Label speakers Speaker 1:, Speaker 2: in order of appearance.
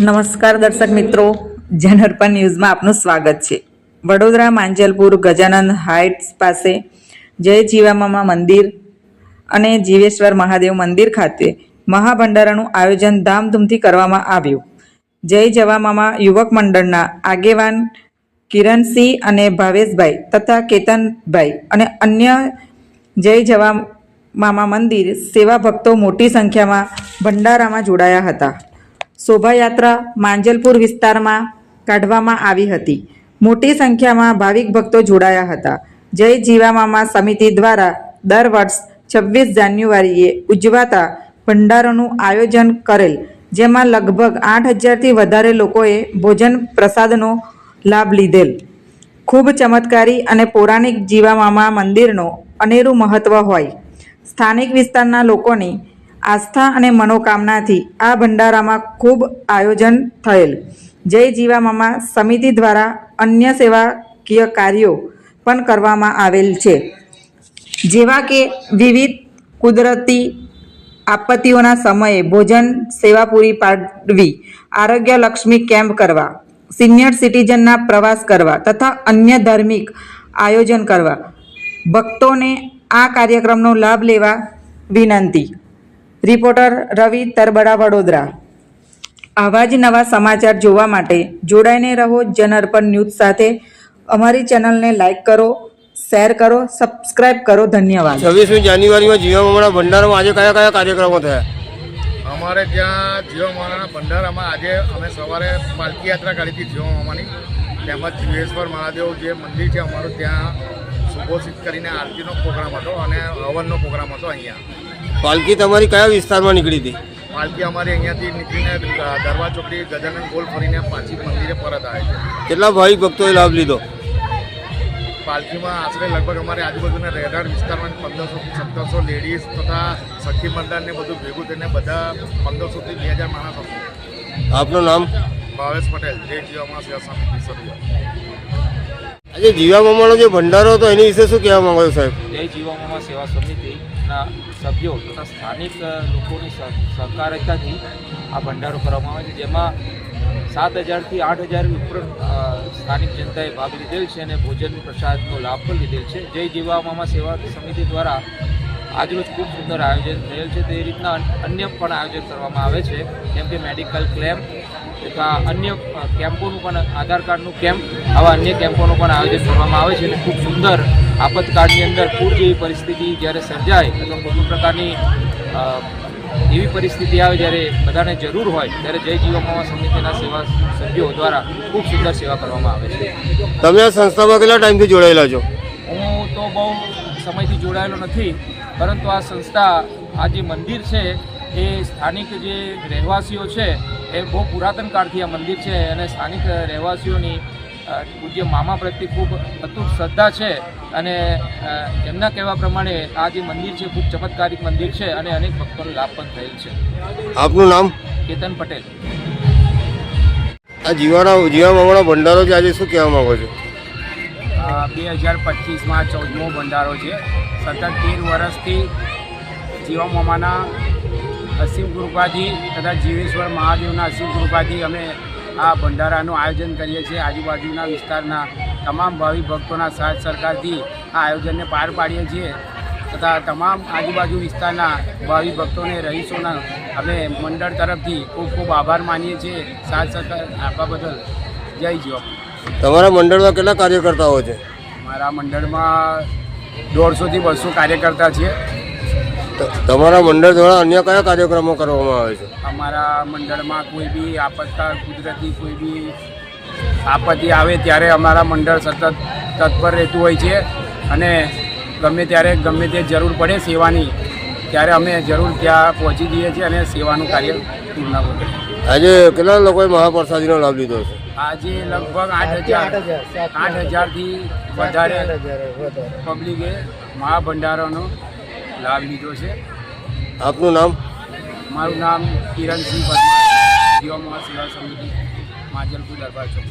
Speaker 1: નમસ્કાર દર્શક મિત્રો. જનરપન ન્યૂઝમાં આપનું સ્વાગત છે. વડોદરા માંજલપુર ગજાનંદ હાઇટ્સ પાસે જય જીવામામા મંદિર અને જીવેશ્વર મહાદેવ મંદિર ખાતે મહાભંડારાનું આયોજન ધામધૂમથી કરવામાં આવ્યું. જય જવામામા યુવક મંડળના આગેવાન કિરણસિંહ અને ભાવેશભાઈ તથા કેતનભાઈ અને અન્ય જય જવા મામા મંદિર સેવા ભક્તો મોટી સંખ્યામાં ભંડારામાં જોડાયા હતા. શોભાયાત્રા માંજલપુર વિસ્તારમાં કાઢવામાં આવી હતી. મોટી સંખ્યામાં ભાવિક ભક્તો જોડાયા હતા. જય જીવામામા સમિતિ દ્વારા દર વર્ષ છવ્વીસ જાન્યુઆરીએ ઉજવાતા ભંડારોનું આયોજન કરેલ, જેમાં લગભગ આઠ હજારથી વધારે લોકોએ ભોજન પ્રસાદનો લાભ લીધેલ. ખૂબ ચમત્કારી અને પૌરાણિક જીવામામા મંદિરનો અનેરું મહત્ત્વ હોય. સ્થાનિક વિસ્તારના લોકોની આસ્થા અને મનોકામનાથી આ ભંડારામાં ખૂબ આયોજન થયેલ. જય જીવામામા સમિતિ દ્વારા અન્ય સેવાકીય કાર્યો પણ કરવામાં આવેલ છે. જેવા કે વિવિધ કુદરતી આપત્તિઓના સમયે ભોજન સેવા પૂરી પાડવી, આરોગ્ય લક્ષ્મી કેમ્પ કરવા, સિનિયર સિટીઝનના પ્રવાસ કરવા તથા અન્ય ધાર્મિક આયોજન કરવા. ભક્તોને આ કાર્યક્રમનો લાભ લેવા વિનંતી. રિપોર્ટર રવિ તરબડા વડોદરા. આવા જ નવા સમાચાર જોવા માટે જોડાઈને રહો જનઅર્પણ ન્યૂઝ સાથે. અમારી ચેનલને લાઇક કરો શેર કરો સબસ્ક્રાઈબ કરો. ધન્યવાદ.
Speaker 2: છવ્વીસમી જાન્યુઆરીમાં જીવા મામાના ભંડારામાં આજે કયા કયા કાર્યક્રમો થયા?
Speaker 3: અમારે ત્યાં જીવા મામાના ભંડારામાં આજે અમે સવારે પાલકી યાત્રા કરી હતી જીવા મામાની તેમજ જીવેશ્વર મહાદેવ જે મંદિર છે અમારું ત્યાં સુભોષિત કરીને આરતીનો પ્રોગ્રામ હતો અને હવનનો પ્રોગ્રામ હતો અહીંયા.
Speaker 2: પાલકી તમારી કયા વિસ્તારમાં નીકળી હતી?
Speaker 3: પાલકી અમારી અહીંયાથી નીકળીને દરવા ચોકડી ગજાનંદ ગોલ ફરીને પાછી મંદિરે પરત આવે છે.
Speaker 2: કેટલા ભાવિક ભક્તોએ લાભ લીધો?
Speaker 3: પાલકીમાં આશરે લગભગ અમારે આજુબાજુના રહેણાંક વિસ્તારમાં પંદરસોથી સત્તરસો લેડીઝ તથા સખી મંડળને બધું ભેગું થઈને બધા પંદરસોથી બે હજાર માણસ હતું
Speaker 2: આપનું નામ?
Speaker 3: ભાવેશ પટેલ જે જીવામાં સેવા
Speaker 2: આજે જીવા મામાનો જે ભંડારો હતો એની વિશે શું કહેવા માંગો છો સાહેબ?
Speaker 4: જય જીવામામા સેવા સમિતિના સભ્યો તથા સ્થાનિક લોકોની સહ- સહકારિતાથી આ ભંડારો કરવામાં આવે છે, જેમાં સાત હજારથી આઠ હજાર ઉપરાંત સ્થાનિક જનતાએ ભાગ લીધેલ છે અને ભોજન પ્રસાદનો લાભ પણ લીધેલ છે. જય જીવામામાં સેવા સમિતિ દ્વારા આજરોજ ખૂબ સુંદર આયોજન થયેલ છે. તે રીતના અન્ય પણ આયોજન કરવામાં આવે છે જેમ કે મેડિકલ ક્લેમ્પ તથા અન્ય કેમ્પોનું પણ આધાર કાર્ડનું કેમ્પ આવા અન્ય કેમ્પોનું પણ આયોજન કરવામાં આવે છે અને ખૂબ સુંદર આપતકાળની અંદર પૂર જેવી પરિસ્થિતિ જ્યારે સર્જાય અથવા કોઈ પ્રકારની એવી પરિસ્થિતિ આવે જ્યારે બધાને જરૂર હોય ત્યારે જય જીવામામા સમિતિના સેવા સભ્યો દ્વારા ખૂબ સુંદર સેવા કરવામાં આવે છે.
Speaker 2: તમે આ સંસ્થામાં કેટલા ટાઈમથી જોડાયેલા છો?
Speaker 4: હું તો બહુ સમયથી જોડાયેલો નથી પરંતુ આ સંસ્થા આ જે મંદિર છે એ સ્થાનિક જે રહેવાસીઓ છે એ બહુ પુરાતન કાળથી આ મંદિર છે અને સ્થાનિક રહેવાસીઓની પૂજ્ય મામા પ્રત્યે ખૂબ અતૂટ શ્રદ્ધા છે અને એમના કહેવા પ્રમાણે આ જે મંદિર છે ખૂબ ચમત્કારિક મંદિર છે અને અનેક ભક્તોનો લાભ પણ થયેલ છે.
Speaker 2: આપનું નામ?
Speaker 4: કેતન પટેલ.
Speaker 2: આ જીવાના જીવા મામાનો ભંડારો છે આજે શું કહેવા માંગો છો?
Speaker 5: બે હજાર પચીસમાં ચૌદમો ભંડારો છે. સતત તેર વર્ષથી જીવા મામાના અસીમ કૃપાથી તથા જીવેશ્વર મહાદેવના અસીમ કૃપાથી અમે આ ભંડારાનું આયોજન કરીએ છીએ. આજુબાજુના વિસ્તારના તમામ ભાવિ ભક્તોના સાથ સરકારથી આ આયોજનને પાર પાડીએ છીએ તથા તમામ આજુબાજુ વિસ્તારના ભાવિ ભક્તોને, રહીશોના અમે મંડળ તરફથી ખૂબ ખૂબ આભાર માનીએ છીએ. સાથ સરકાર આપવા બદલ. જય જીવા
Speaker 2: તમારા મંડળમાં કેટલા કાર્યકર્તાઓ છે?
Speaker 5: મારા મંડળમાં દોઢસોથી બસો કાર્યકર્તા છે
Speaker 2: તમારા મંડળ દ્વારા અન્ય કયા કાર્યક્રમો કરવામાં આવે છે?
Speaker 5: અમારા મંડળમાં કોઈ બી આપતકાળ કુદરતી કોઈ બી આપત્તિ આવે ત્યારે અમારા મંડળ સતત તત્પર રહેતું હોય છે. અને ગમે ત્યારે ગમે તે જરૂર પડે સેવાની ત્યારે અમે જરૂર ત્યાં પહોંચી જઈએ છીએ અને સેવાનું કાર્ય પૂર્ણ કરીએ.
Speaker 2: આજે કેટલા લોકોએ મહાપ્રસાદીનો લાભ લીધો છે?
Speaker 5: આજે લગભગ આઠ હજાર. આઠ હજારથી વધારે પબ્લિકે મહાભંડારોનો લાભ લીધો છે.
Speaker 2: આપનું નામ?
Speaker 5: મારું નામ કિરણસિંહ પરમાર જીવા સેવા સમિતિ માજલપુર દરબાર ચોક